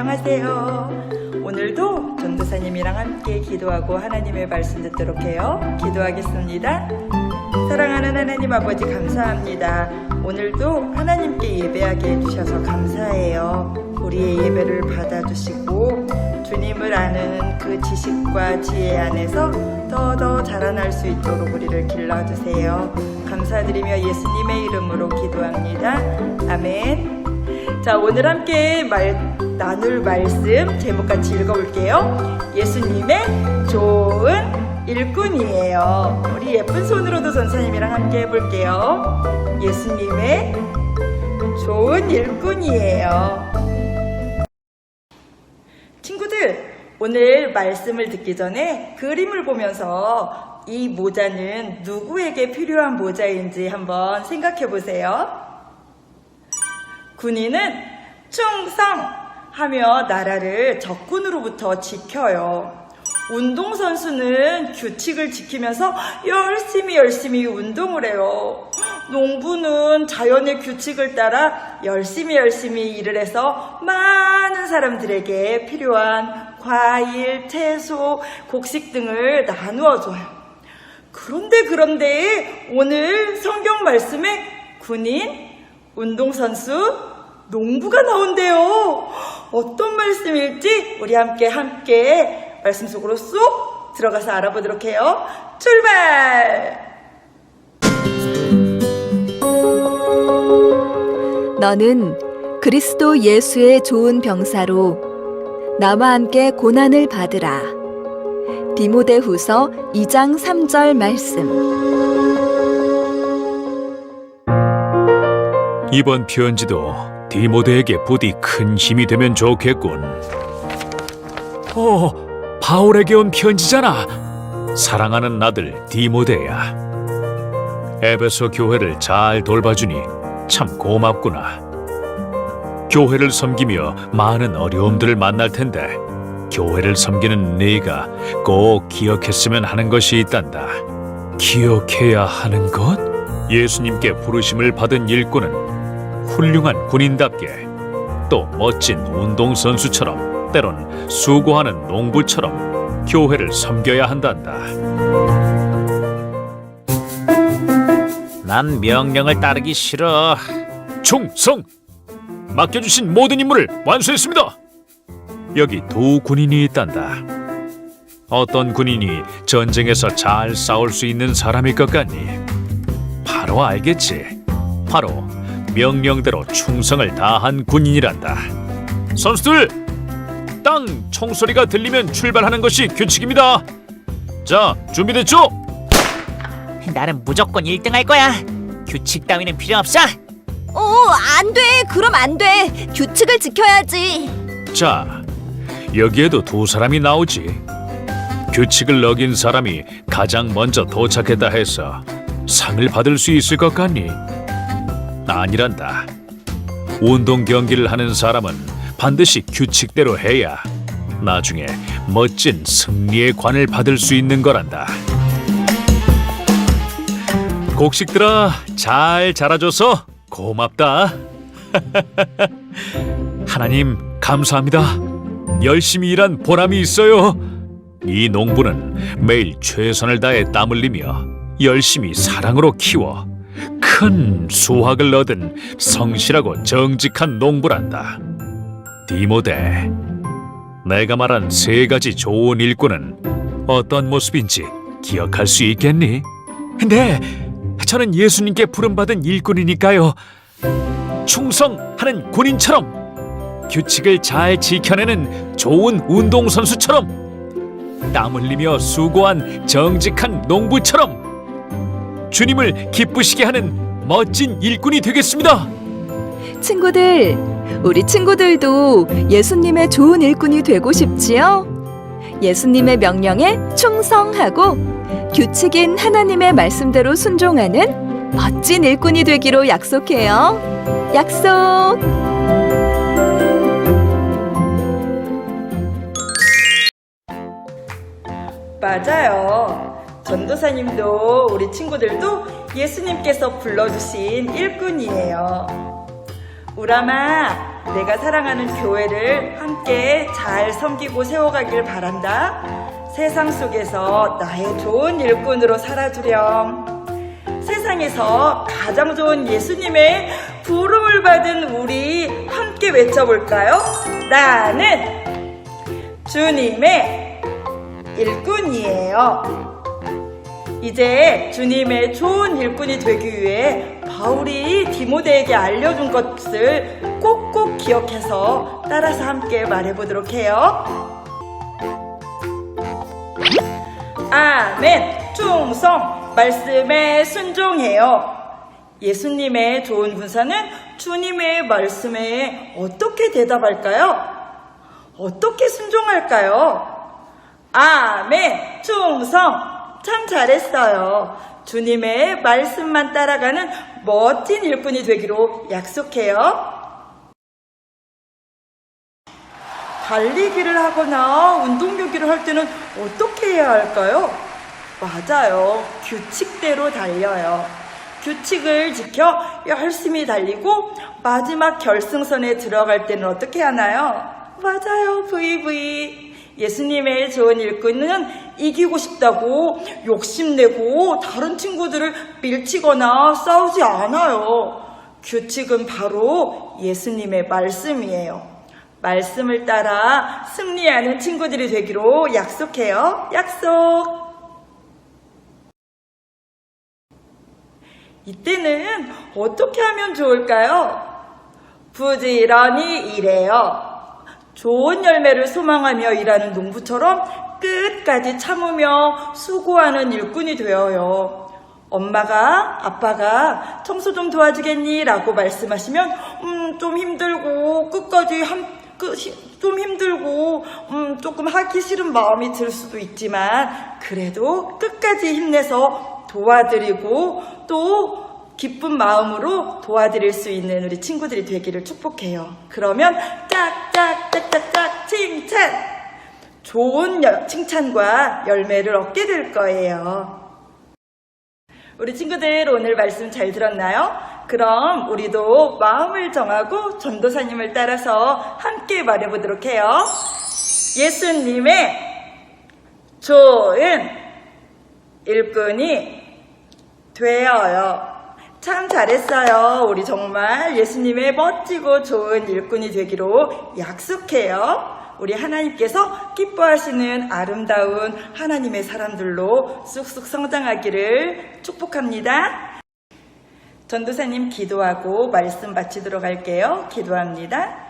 안녕하세요. 오늘도 전도사님이랑 함께 기도하고 하나님의 말씀 듣도록 해요. 기도하겠습니다. 사랑하는 하나님 아버지 감사합니다. 오늘도 하나님께 예배하게 해주셔서 감사해요. 우리의 예배를 받아주시고 주님을 아는 그 지식과 지혜 안에서 더더 자라날 수 있도록 우리를 길러주세요. 감사드리며 예수님의 이름으로 기도합니다. 아멘. 자, 오늘 함께 말, 나눌 말씀 제목 같이 읽어볼게요. 예수님의 좋은 일꾼이에요. 우리 예쁜 손으로도 전사님이랑 함께 해볼게요. 예수님의 좋은 일꾼이에요. 친구들, 오늘 말씀을 듣기 전에 그림을 보면서 이 모자는 누구에게 필요한 모자인지 한번 생각해 보세요. 군인은 충성하며 나라를 적군으로부터 지켜요. 운동선수는 규칙을 지키면서 열심히 열심히 운동을 해요. 농부는 자연의 규칙을 따라 열심히 열심히 일을 해서 많은 사람들에게 필요한 과일, 채소, 곡식 등을 나누어 줘요. 그런데 그런데 오늘 성경 말씀에 군인, 운동선수, 농부가 나온대요. 어떤 말씀일지 우리 함께 함께 말씀 속으로 쏙 들어가서 알아보도록 해요. 출발! 너는 그리스도 예수의 좋은 병사로 나와 함께 고난을 받으라. 디모데 후서 2장 3절 말씀. 이번 편지도 디모데에게 부디 큰 힘이 되면 좋겠군. 어, 바울에게 온 편지잖아. 사랑하는 아들 디모데야. 에베소 교회를 잘 돌봐주니 참 고맙구나. 교회를 섬기며 많은 어려움들을 만날 텐데 교회를 섬기는 네가 꼭 기억했으면 하는 것이 있단다. 기억해야 하는 것? 예수님께 부르심을 받은 일꾼은 훌륭한 군인답게 또 멋진 운동선수처럼 때론 수고하는 농부처럼 교회를 섬겨야 한단다. 난 명령을 따르기 싫어. 충성! 맡겨주신 모든 임무를 완수했습니다. 여기 두 군인이 있단다. 어떤 군인이 전쟁에서 잘 싸울 수 있는 사람일 것 같니? 바로 알겠지. 바로 명령대로 충성을 다한 군인이란다. 선수들, 땅 총소리가 들리면 출발하는 것이 규칙입니다. 자, 준비됐죠? 나는 무조건 1등 할 거야. 규칙 따위는 필요 없어. 어, 안 돼. 그럼 안 돼. 규칙을 지켜야지. 자, 여기에도 두 사람이 나오지. 규칙을 어긴 사람이 가장 먼저 도착했다 해서 상을 받을 수 있을 것 같니? 아니란다. 운동 경기를 하는 사람은 반드시 규칙대로 해야 나중에 멋진 승리의 관을 받을 수 있는 거란다. 곡식들아, 잘 자라줘서 고맙다. 하나님, 감사합니다. 열심히 일한 보람이 있어요. 이 농부는 매일 최선을 다해 땀 흘리며 열심히 사랑으로 키워 큰 수확을 얻은 성실하고 정직한 농부란다. 디모데, 내가 말한 세 가지 좋은 일꾼은 어떤 모습인지 기억할 수 있겠니? 네, 저는 예수님께 부름받은 일꾼이니까요. 충성하는 군인처럼 규칙을 잘 지켜내는 좋은 운동선수처럼 땀 흘리며 수고한 정직한 농부처럼 주님을 기쁘시게 하는 멋진 일꾼이 되겠습니다. 친구들, 우리 친구들도 예수님의 좋은 일꾼이 되고 싶지요? 예수님의 명령에 충성하고 규칙인 하나님의 말씀대로 순종하는 멋진 일꾼이 되기로 약속해요. 약속! 맞아요. 전도사님도 우리 친구들도 예수님께서 불러주신 일꾼이에요. 우람아, 내가 사랑하는 교회를 함께 잘 섬기고 세워가길 바란다. 세상 속에서 나의 좋은 일꾼으로 살아주렴. 세상에서 가장 좋은 예수님의 부름을 받은 우리 함께 외쳐볼까요? 나는 주님의 일꾼이에요. 이제 주님의 좋은 일꾼이 되기 위해 바울이 디모데에게 알려준 것을 꼭꼭 기억해서 따라서 함께 말해보도록 해요. 아멘. 충성. 말씀에 순종해요. 예수님의 좋은 군사는 주님의 말씀에 어떻게 대답할까요? 어떻게 순종할까요? 아멘, 충성. 참 잘했어요. 주님의 말씀만 따라가는 멋진 일꾼이 되기로 약속해요. 달리기를 하거나 운동 경기를 할 때는 어떻게 해야 할까요? 맞아요. 규칙대로 달려요. 규칙을 지켜 열심히 달리고 마지막 결승선에 들어갈 때는 어떻게 하나요? 맞아요. VV. 예수님의 좋은 일꾼은 이기고 싶다고 욕심내고 다른 친구들을 밀치거나 싸우지 않아요. 규칙은 바로 예수님의 말씀이에요. 말씀을 따라 승리하는 친구들이 되기로 약속해요. 약속! 이때는 어떻게 하면 좋을까요? 부지런히 일해요. 좋은 열매를 소망하며 일하는 농부처럼 끝까지 참으며 수고하는 일꾼이 되어요. 엄마가, 아빠가 청소 좀 도와주겠니? 라고 말씀하시면, 음, 좀 힘들고, 끝까지 한, 끝, 좀 힘들고, 음, 조금 하기 싫은 마음이 들 수도 있지만, 그래도 끝까지 힘내서 도와드리고, 또 기쁜 마음으로 도와드릴 수 있는 우리 친구들이 되기를 축복해요. 그러면 짝짝짝짝짝 칭찬! 좋은 여- 칭찬과 열매를 얻게 될 거예요. 우리 친구들 오늘 말씀 잘 들었나요? 그럼 우리도 마음을 정하고 전도사님을 따라서 함께 말해보도록 해요. 예수님의 좋은 일꾼이 되어요. 참 잘했어요. 우리 정말 예수님의 멋지고 좋은 일꾼이 되기로 약속해요. 우리 하나님께서 기뻐하시는 아름다운 하나님의 사람들로 쑥쑥 성장하기를 축복합니다. 전도사님 기도하고 말씀 마치도록 할게요. 기도합니다.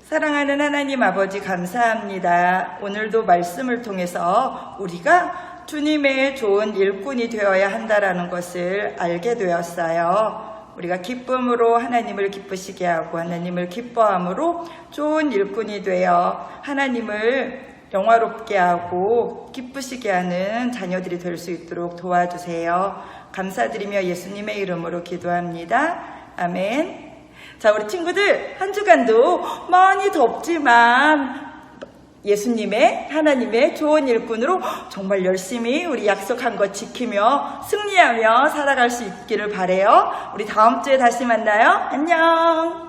사랑하는 하나님 아버지 감사합니다. 오늘도 말씀을 통해서 우리가 주님의 좋은 일꾼이 되어야 한다라는 것을 알게 되었어요. 우리가 기쁨으로 하나님을 기쁘시게 하고 하나님을 기뻐함으로 좋은 일꾼이 되어 하나님을 영화롭게 하고 기쁘시게 하는 자녀들이 될 수 있도록 도와주세요. 감사드리며 예수님의 이름으로 기도합니다. 아멘. 자, 우리 친구들, 한 주간도 많이 덥지만 예수님의 하나님의 좋은 일꾼으로 정말 열심히 우리 약속한 것 지키며 승리하며 살아갈 수 있기를 바래요. 우리 다음 주에 다시 만나요. 안녕.